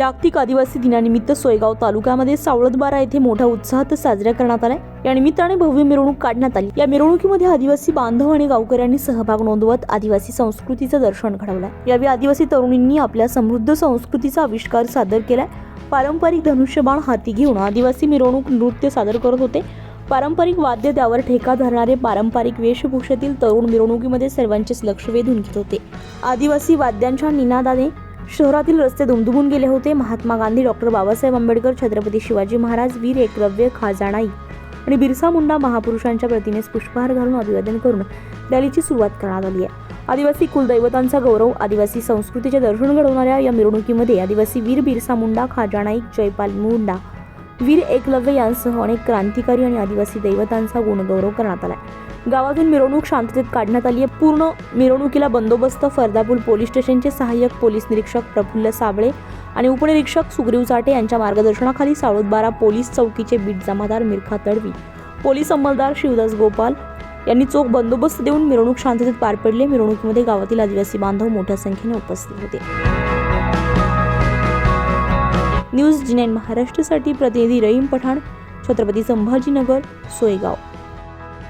जागतिक आदिवासी दिनानिमित्त सोयगाव तालुक्यामध्ये सावळदबारा येथे मोठ्या उत्साहात साजरा करण्यात आलाय. या निमित्ताने भव्य मिरवणूक काढण्यात आली. या मिरवणुकीमध्ये आदिवासी बांधव आणि गावकऱ्यांनी सहभाग नोंदवत आदिवासी संस्कृतीचं दर्शन घडवलं यावेळी आदिवासी तरुणींनी आपल्या समृद्ध संस्कृतीचा आविष्कार सादर केला पारंपरिक धनुष्यबाण हाती घेऊन आदिवासी मिरवणूक नृत्य सादर करत होते. पारंपरिक वाद्य त्यावर ठेका धरणारे पारंपरिक वेशभूषेतील तरुण मिरवणुकीमध्ये सर्वांचेच लक्ष वेधून घेत होते. आदिवासी वाद्यांच्या निनादाने शहरातील रस्ते दुमदुमून गेले होते. महात्मा गांधी डॉक्टर बाबासाहेब आंबेडकर छत्रपती शिवाजी महाराज वीर एकलव्य खाजाणाई आणि बिरसा मुंडा महापुरुषांच्या प्रतिमेस पुष्पहार घालून अभिवादन करून रॅलीची सुरुवात करण्यात आली आहे. आदिवासी कुलदैवतांचा गौरव आदिवासी संस्कृतीचे दर्शन घडवणाऱ्या या मिरवणुकीमध्ये आदिवासी वीर बिरसा मुंडा खाजा नाईक जयपाल मुंडा वीर एकलव्य यांसह अनेक क्रांतिकारी आणि आदिवासी दैवतांचा गुणगौरव करण्यात आला गावातून मिरवणूक शांततेत काढण्यात आली आहे. पूर्ण मिरवणुकीला बंदोबस्त फरदापूर पोलीस स्टेशनचे सहाय्यक पोलीस निरीक्षक प्रफुल्ल साबळे आणि उपनिरीक्षक सुग्रीव चाटे यांच्या मार्गदर्शनाखाली साळोदबारा पोलीस चौकीचे बीट जमादार मिरखा तडवी पोलीस अंमलदार शिवदास गोपाल यांनी चोख बंदोबस्त देऊन मिरवणूक शांततेत पार पडली. मिरवणुकीमध्ये गावातील आदिवासी बांधव मोठ्या संख्येने उपस्थित होते. न्यूज जी महाराष्ट्रासाठी प्रतिनिधी रहीम पठाण छत्रपती संभाजीनगर सोयगाव.